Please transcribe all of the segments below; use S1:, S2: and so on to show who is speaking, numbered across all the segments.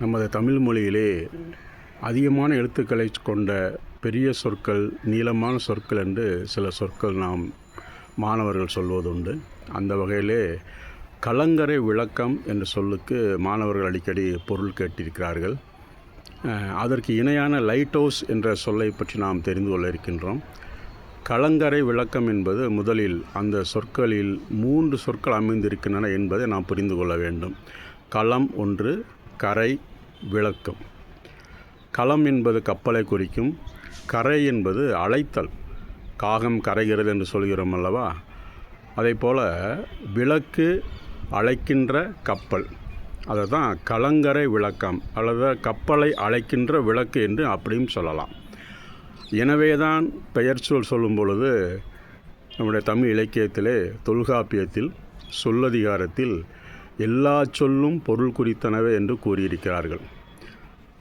S1: நமது தமிழ் மொழியிலே அதிகமான எழுத்துக்களை கொண்ட பெரிய சொற்கள் நீளமான சொற்கள் என்று சில சொற்கள் நாம் மாணவர்கள் சொல்வதுண்டு. அந்த வகையிலே கலங்கரை விளக்கம் என்ற சொல்லுக்கு மாணவர்கள் அடிக்கடி பொருள் கேட்டிருக்கிறார்கள். அதற்கு இணையான லைட் ஹவுஸ் என்ற சொல்லை பற்றி நாம் தெரிந்து கொள்ள இருக்கின்றோம். கலங்கரை விளக்கம் என்பது முதலில் அந்த சொற்களில் மூன்று சொற்கள் அமைந்திருக்கின்றன என்பதை நாம் புரிந்து கொள்ள வேண்டும். களம் ஒன்று கரை விளக்கம். களம் என்பது கப்பலை குறிக்கும் கரை என்பது அழைத்தல். காகம் கரைகிறது என்று சொல்கிறோம் அல்லவா? அதே போல் விளக்கு அழைக்கின்ற கப்பல். அதை தான் கலங்கரை விளக்கம் அல்லது கப்பலை அழைக்கின்ற விளக்கு என்று அப்படியும் சொல்லலாம். எனவே தான் பெயர் சொல் சொல்லும் பொழுது நம்முடைய தமிழ் இலக்கியத்திலே தொல்காப்பியத்தில் சொல்லதிகாரத்தில் எல்லா சொல்லும் பொருள் குறித்தனவே என்று கூறியிருக்கிறார்கள்.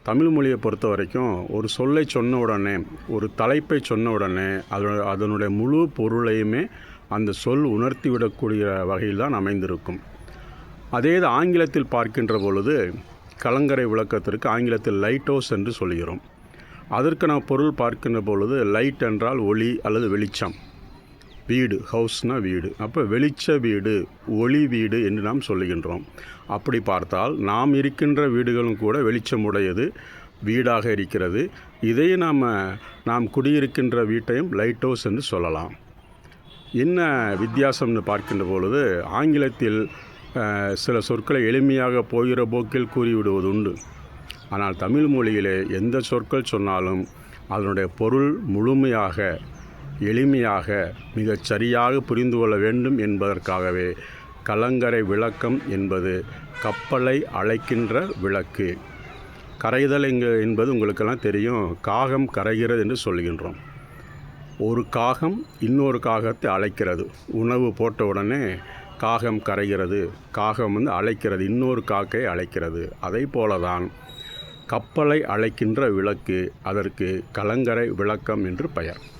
S1: தமிழ் மொழியை பொறுத்த வரைக்கும் ஒரு சொல்லை சொன்ன உடனே ஒரு தலைப்பை சொன்ன உடனே அதனோட அதனுடைய முழு பொருளையுமே அந்த சொல் உணர்த்திவிடக்கூடிய வகையில் தான் அமைந்திருக்கும். அதே இது ஆங்கிலத்தில் பார்க்கின்ற பொழுது கலங்கரை விளக்கத்திற்கு ஆங்கிலத்தில் லைட் ஹவுஸ் என்று சொல்கிறோம். அதற்கு நாம் பொருள் பார்க்கின்ற பொழுது லைட் என்றால் ஒளி அல்லது வெளிச்சம். வீடு ஹவுஸ்னால் வீடு. அப்போ வெளிச்ச வீடு ஒளி வீடு என்று நாம் சொல்லுகின்றோம். அப்படி பார்த்தால் நாம் இருக்கின்ற வீடுகளும் கூட வெளிச்சமுடையது வீடாக இருக்கிறது. இதை நாம் நாம் குடியிருக்கின்ற வீட்டையும் லைட் ஹவுஸ் என்று சொல்லலாம். என்ன வித்தியாசம்னு பார்க்கின்ற பொழுது ஆங்கிலத்தில் சில சொற்களை எளிமையாக போகிற போக்கில் கூறிவிடுவது உண்டு. ஆனால் தமிழ் மொழியிலே எந்த சொற்கள் சொன்னாலும் அதனுடைய பொருள் முழுமையாக எளிமையாக மிகச் சரியாக புரிந்து கொள்ள வேண்டும் என்பதற்காகவே கலங்கரை விளக்கம் என்பது கப்பலை அழைக்கின்ற விளக்கு. கரைதல் எங்க என்பது உங்களுக்கெல்லாம் தெரியும். காகம் கரைகிறது என்று சொல்கின்றோம். ஒரு காகம் இன்னொரு காகத்தை அழைக்கிறது. உணவு போட்ட உடனே காகம் கரைகிறது. காகம் வந்து அழைக்கிறது. இன்னொரு காக்கை அழைக்கிறது. அதை போல தான் கப்பலை அழைக்கின்ற விளக்கு அதற்கு கலங்கரை விளக்கம் என்று பெயர்.